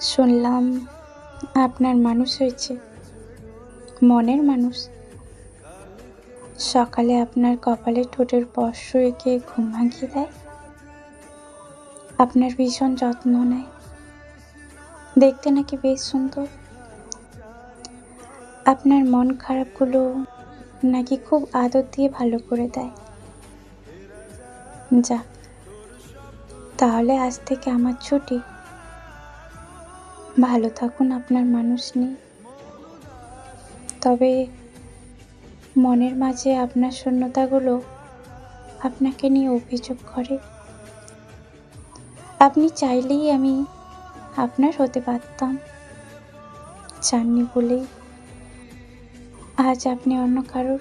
শুনলাম আপনার মানুষ হয়েছে, মনের মানুষ। সকালে আপনার কপালে ঠোঁটের স্পর্শ এঁকে ঘুম ভাঙিয়ে দেয়। আপনার ভীষণ যত্ন নেয়। দেখতে নাকি বেশ সুন্দর। আপনার মন খারাপগুলো নাকি খুব আদর দিয়ে ভালো করে দেয়। যাক, তাহলে আজ থেকে আমার ছুটি। ভালো থাকুন আপনার মানুষ নেই তবে মনের মাঝে আপনার শূন্যতাগুলো আপনাকে নিয়ে অভিযোগ করে। আপনি চাইলেই আমি আপনার হতে পারতাম। চাননি বলেই আজ আপনি অন্য কারোর